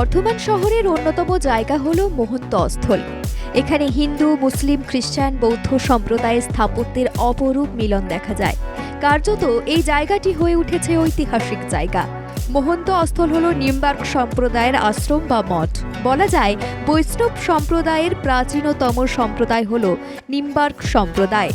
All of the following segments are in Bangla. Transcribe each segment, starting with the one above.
বর্ধমান শহরের অন্যতম জায়গা হল মোহন্ত অস্থল। এখানে হিন্দু, মুসলিম, খ্রিস্টান, বৌদ্ধ সম্প্রদায়ের স্থাপত্যের অপরূপ মিলন দেখা যায়। কার্যত এই জায়গাটি হয়ে উঠেছে ঐতিহাসিক জায়গা। মোহন্ত অস্থল হল নিম্বার্ক সম্প্রদায়ের আশ্রম বা মঠ। বলা যায়, বৈষ্ণব সম্প্রদায়ের প্রাচীনতম সম্প্রদায় হল নিম্বার্ক সম্প্রদায়।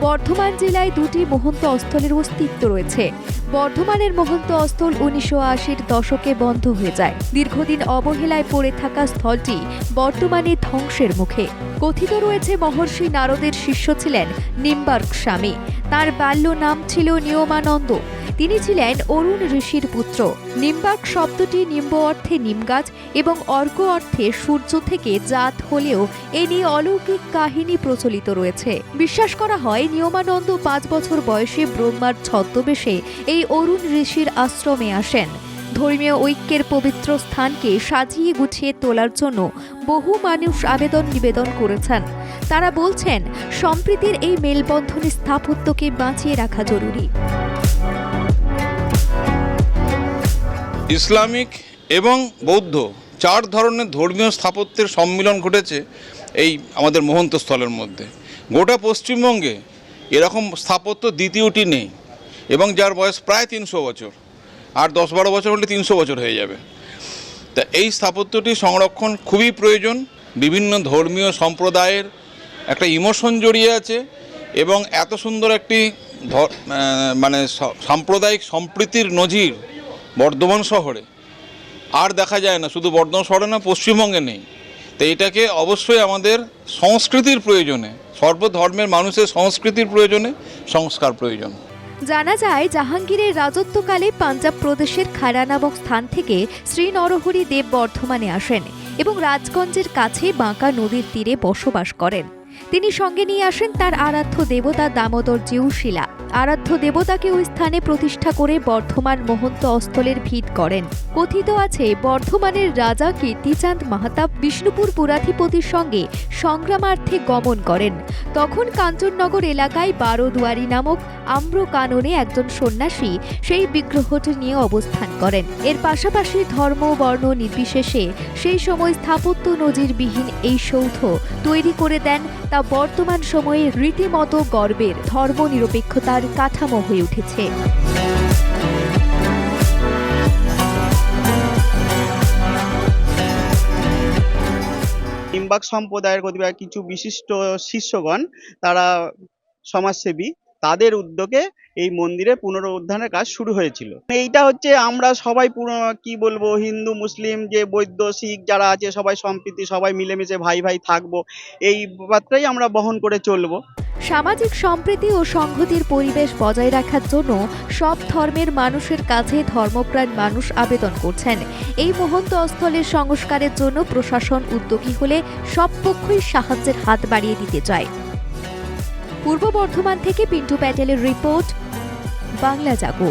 বর্ধমান জেলায় দুটি মহন্ত অস্থলের অস্তিত্ব রয়েছে। বর্ধমানের মহন্ত অস্থল উনিশশো আশির দশকে বন্ধ হয়ে যায়। দীর্ঘদিন অবহেলায় পড়ে থাকা স্থলটি বর্তমানে ধ্বংসের মুখে। কথিত রয়েছে, মহর্ষি নারদের শিষ্য ছিলেন নিম্বার্ক স্বামী। তার বাল্য নাম ছিল নিয়মানন্দ। তিনি ছিলেন অরুণ ঋষির পুত্র। নিম্বাক শব্দটি নিম্ব অর্থে নিমগাছ এবং অর্ক অর্থে সূর্য থেকে জাত হলেও এ নিয়ে অলৌকিক কাহিনী প্রচলিত রয়েছে। বিশ্বাস করা হয় নিয়মানন্দ পাঁচ বছর বয়সে ব্রহ্মার ছদ্মবেশে এই অরুণ ঋষির আশ্রমে আসেন। ধর্মীয় ঐক্যের পবিত্র স্থানকে সাজিয়ে গুছিয়ে তোলার জন্য বহু মানুষ আবেদন নিবেদন করেছেন। তারা বলছেন, সম্প্রীতির এই মেলবন্ধনের স্থাপত্যকে বাঁচিয়ে রাখা জরুরি। ইসলামিক এবং বৌদ্ধ চার ধরনের ধর্মীয় স্থাপত্যের সম্মিলন ঘটেছে এই আমাদের মহন্ত স্থলের মধ্যে। গোটা পশ্চিমবঙ্গে এরকম স্থাপত্য দ্বিতীয়টি নেই এবং যার বয়স প্রায় তিনশো বছর, আর দশ বারো বছর হলে তিনশো বছর হয়ে যাবে। তা এই স্থাপত্যটি সংরক্ষণ খুবই প্রয়োজন, বিভিন্ন ধর্মীয় সম্প্রদায়ের একটা ইমোশন জড়িয়ে আছে এবং এত সুন্দর একটি মানে সাম্প্রদায়িক সম্প্রীতির নজির বর্ধমান শহরে। আর দেখা যায় না, শুধু বর্ধমান শহরে না, পশ্চিমবঙ্গে নেই। তো এটাকে অবশ্যই আমাদের সংস্কৃতির প্রয়োজনে, সর্বধর্মের মানুষের সংস্কৃতির প্রয়োজনে সংস্কার প্রয়োজন। জানা যায়, জাহাঙ্গীরের রাজত্বকালে পাঞ্জাব প্রদেশের খাড়া নামক স্থান থেকে শ্রী নরহরি দেব বর্ধমানে আসেন এবং রাজগঞ্জের কাছে বাঁকা নদীর তীরে বসবাস করেন। তিনি সঙ্গে নিয়ে আসেন তার আরাধ্য দেবতা দামোদর জিউশিলা। আরাধ্য দেবতাকে ওই স্থানে প্রতিষ্ঠা করে বর্ধমান মহন্ত অস্থলের ভিত করেন। কথিত আছে, বর্ধমানের রাজা কীর্তিচাঁদ মাহাতাব বিষ্ণুপুর পুরাধিপতির সঙ্গে সংগ্রামার্থে গমন করেন। তখন কাঞ্চননগর এলাকায় বারোদুয়ারি নামক আম্র কাননে একজন সন্ন্যাসী সেই বিগ্রহটি নিয়ে অবস্থান করেন। এর পাশাপাশি ধর্ম, বর্ণ নির্বিশেষে সেই সময় স্থাপত্য নজিরবিহীন এই সৌধ তৈরি করে দেন তা বর্তমান সময়ে রীতিমতো গর্বের ধর্মনিরপেক্ষতার কাঠামো হয়ে উঠেছে। নিম্বাক সম্প্রদায়ের কতিপয় কিছু বিশিষ্ট শিষ্যগণ, তারা সমাজসেবী তাদের উদ্যোগে এই মন্দিরের পুনরুদ্ধারের কাজ শুরু হয়েছিল। এইটা হচ্ছে আমরা সবাই কি বলব, হিন্দু, মুসলিম, যে বৈদ্য, শিখ যারা আছে, সবাই সম্প্রীতি, সবাই মিলেমিশে ভাই ভাই থাকব, এই ব্যাপারটাই আমরা বহন করে চলবো। সামাজিক সম্প্রীতি ও সংহতির পরিবেশ বজায় রাখার জন্য সব ধর্মের মানুষের কাছে ধর্মপ্রাণ মানুষ আবেদন করছেন। এই মহন্ত অস্থলের সংস্কারের জন্য প্রশাসন উদ্যোগী হলে সব পক্ষই সাহায্যের হাত বাড়িয়ে দিতে চায়। পূর্ব বর্ধমান থেকে পিন্টু প্যাটেলের রিপোর্ট বাংলা জাগো।